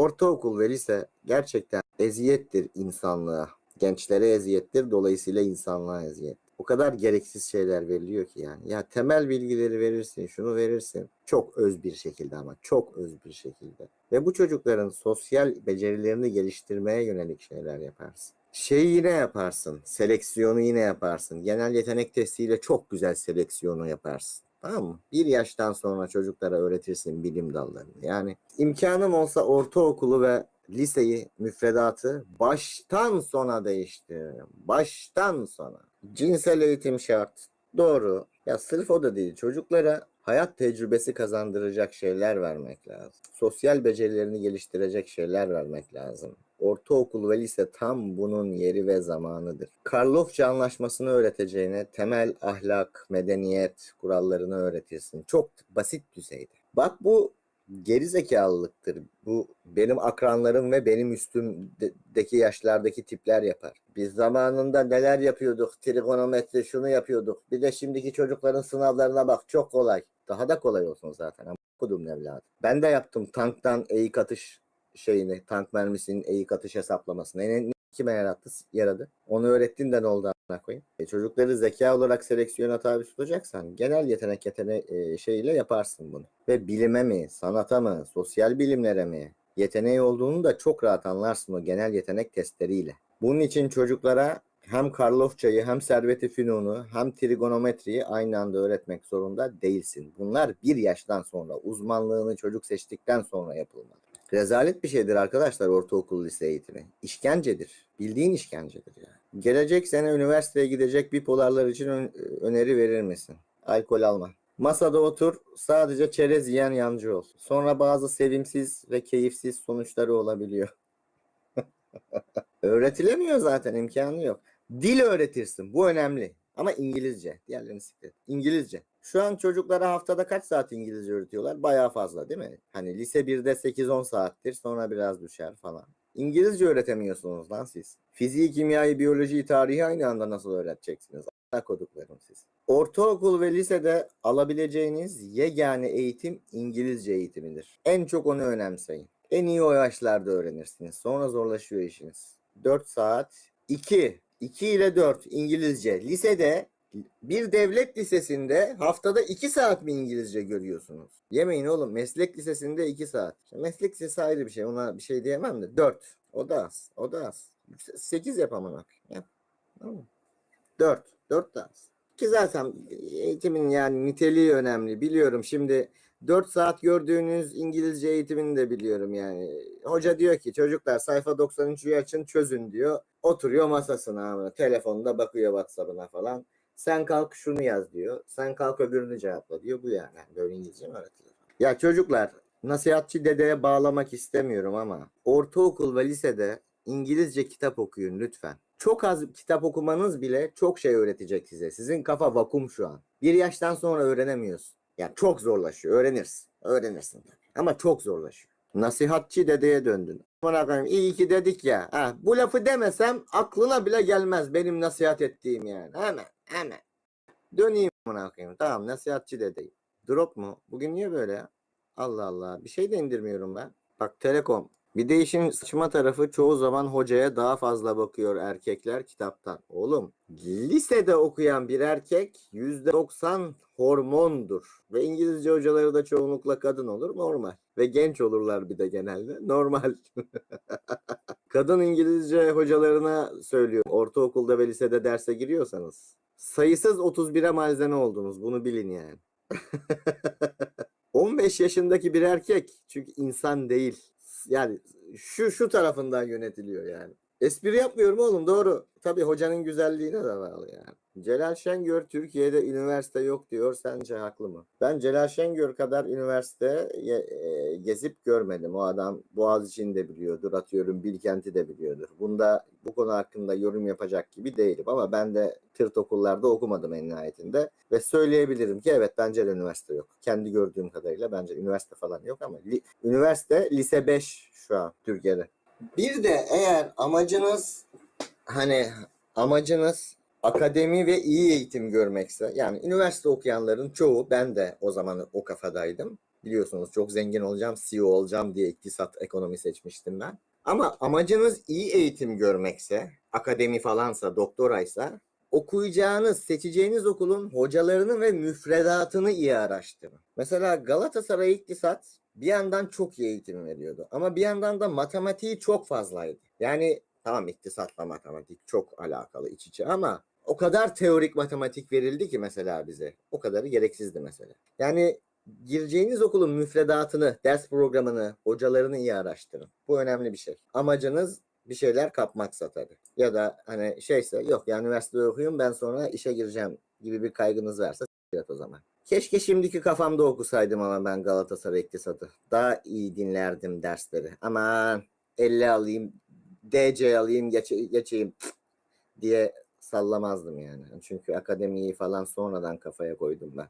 Ortaokul ve lise gerçekten eziyettir insanlığa. Gençlere eziyettir, dolayısıyla insanlığa eziyet. O kadar gereksiz şeyler veriliyor ki yani. Ya temel bilgileri verirsin, şunu verirsin. Çok öz bir şekilde ama çok öz bir şekilde. Ve bu çocukların sosyal becerilerini geliştirmeye yönelik şeyler yaparsın. Şeyi yine yaparsın, seleksiyonu yine yaparsın. Genel yetenek testiyle çok güzel seleksiyonu yaparsın. Tamam mı? Bir yaştan sonra çocuklara öğretirsin bilim dallarını. Yani imkanım olsa ortaokulu ve liseyi, müfredatı baştan sona değiştiririm. Baştan sona. Cinsel eğitim şart. Doğru. Ya sırf o da değil. Çocuklara hayat tecrübesi kazandıracak şeyler vermek lazım. Sosyal becerilerini geliştirecek şeyler vermek lazım. Ortaokul ve lise tam bunun yeri ve zamanıdır. Karlofça anlaşmasını öğreteceğine temel ahlak, medeniyet kurallarını öğretirsin. Çok basit düzeyde. Bak bu geri zekalılıktır. Bu benim akranlarım ve benim üstümdeki yaşlardaki tipler yapar. Biz zamanında neler yapıyorduk? Trigonometri şunu yapıyorduk. Bir de şimdiki çocukların sınavlarına bak çok kolay. Daha da kolay olsun zaten. Okudum evladım. Ben de yaptım tanktan eğik atış şeyini, tank mermisinin eğik atış hesaplamasını. Ne, ne kime yarattı, yaradı? Onu öğrettin de ne oldu amına koyayım? E, çocukları zeka olarak seleksiyona tabi tutacaksan genel yetenek yetenek e, şeyiyle yaparsın bunu. Ve bilime mi, sanata mı, sosyal bilimlere mi yeteneği olduğunu da çok rahat anlarsın o genel yetenek testleriyle. Bunun için çocuklara hem Karlofçayı hem Servet-i Fünun'u hem trigonometriyi aynı anda öğretmek zorunda değilsin. Bunlar bir yaştan sonra uzmanlığını çocuk seçtikten sonra yapılmalı. Rezalet bir şeydir arkadaşlar ortaokul lise eğitimi. İşkencedir. Bildiğin işkencedir yani. Gelecek sene üniversiteye gidecek bipolarlar için ön- öneri verir misin? Alkol alma. Masada otur, sadece çerez yiyen yancı ol. Sonra bazı sevimsiz ve keyifsiz sonuçları olabiliyor. Öğretilemiyor zaten, imkanı yok. Dil öğretirsin, bu önemli. Ama İngilizce, diğerlerini siktir. İngilizce. Şu an çocuklara haftada kaç saat İngilizce öğretiyorlar? Bayağı fazla değil mi? Hani lise 1'de 8-10 saattir, sonra biraz düşer falan. İngilizce öğretemiyorsunuz lan siz. Fiziği, kimyayı, biyolojiyi, tarihi aynı anda nasıl öğreteceksiniz? A**a koduklarım siz. Ortaokul ve lisede alabileceğiniz yegane eğitim İngilizce eğitimidir. En çok onu önemseyin. En iyi o yaşlarda öğrenirsiniz. Sonra zorlaşıyor işiniz. 4 saat. 2. 2 ile 4 İngilizce. Lisede bir devlet lisesinde haftada 2 saat mi İngilizce görüyorsunuz? Yemeyin oğlum. Meslek lisesinde 2 saat. Meslek lisesi ayrı bir şey. Ona bir şey diyemem de. 4. O da az. O da az. 8 yapamamak. Yap. Tamam mı? 4. 4 da az. Ki zaten eğitimin yani niteliği önemli. Biliyorum şimdi 4 saat gördüğünüz İngilizce eğitimini de biliyorum yani. Hoca diyor ki çocuklar sayfa 93'ü açın çözün diyor. Oturuyor masasına ama telefonda bakıyor WhatsApp'ına falan. Sen kalk şunu yaz diyor. Sen kalk öbürünü cevapla diyor. Bu yani. Böyle İngilizce mi öğretilir? Ya çocuklar nasihatçı dedeye bağlamak istemiyorum ama ortaokul ve lisede İngilizce kitap okuyun lütfen. Çok az kitap okumanız bile çok şey öğretecek size. Sizin kafa vakum şu an. Bir yaştan sonra öğrenemiyorsun. Yani çok zorlaşıyor. Öğrenirsin. Öğrenirsin. Ama çok zorlaşıyor. Nasihatçı dedeye döndün. Bana iyi ki dedik ya. Ha, bu lafı demesem aklına bile gelmez benim nasihat ettiğim yani. Hemen hemen. Döneyim buna koyayım. Tamam nasihatçı dedeyim. Drop mu? Bugün niye böyle ya? Allah Allah. Bir şey de indirmiyorum ben. Bak Telekom. Bir de işin saçma tarafı çoğu zaman hocaya daha fazla bakıyor erkekler kitaptan. Oğlum lisede okuyan bir erkek %90 hormondur. Ve İngilizce hocaları da çoğunlukla kadın olur normal. Ve genç olurlar bir de genelde normal. kadın İngilizce hocalarına söylüyor. Ortaokulda ve lisede derse giriyorsanız. Sayısız 31'e malzeme oldunuz bunu bilin yani. 15 yaşındaki bir erkek çünkü insan değil. Yani şu şu tarafından yönetiliyor yani. Espri yapmıyorum oğlum doğru. Tabii hocanın güzelliğine de bağlı yani. Celal Şengör Türkiye'de üniversite yok diyor. Sence haklı mı? Ben Celal Şengör kadar üniversite e, gezip görmedim. O adam Boğaziçi'ni de biliyordur. Atıyorum Bilkent'i de biliyordur. Bunda bu konu hakkında yorum yapacak gibi değilim. Ama ben de tırt okullarda okumadım en nihayetinde. Ve söyleyebilirim ki evet bence de üniversite yok. Kendi gördüğüm kadarıyla bence üniversite falan yok ama li- üniversite lise 5 şu an Türkiye'de. Bir de eğer amacınız hani amacınız akademi ve iyi eğitim görmekse yani üniversite okuyanların çoğu ben de o zaman o kafadaydım. Biliyorsunuz çok zengin olacağım, CEO olacağım diye iktisat ekonomi seçmiştim ben. Ama amacınız iyi eğitim görmekse, akademi falansa, doktoraysa okuyacağınız, seçeceğiniz okulun hocalarını ve müfredatını iyi araştırın. Mesela Galatasaray İktisat bir yandan çok iyi eğitim veriyordu ama bir yandan da matematiği çok fazlaydı. Yani tamam iktisatla matematik çok alakalı iç içe ama o kadar teorik matematik verildi ki mesela bize. O kadarı gereksizdi mesela. Yani gireceğiniz okulun müfredatını, ders programını, hocalarını iyi araştırın. Bu önemli bir şey. Amacınız bir şeyler kapmaksa tabii. Ya da hani şeyse yok ya üniversitede okuyayım ben sonra işe gireceğim gibi bir kaygınız varsa s**t o zaman. Keşke şimdiki kafamda okusaydım ama ben Galatasaray iktisatı. Daha iyi dinlerdim dersleri. Aman 50 alayım, DC alayım, geç, geçeyim diye sallamazdım yani. Çünkü akademiyi falan sonradan kafaya koydum ben.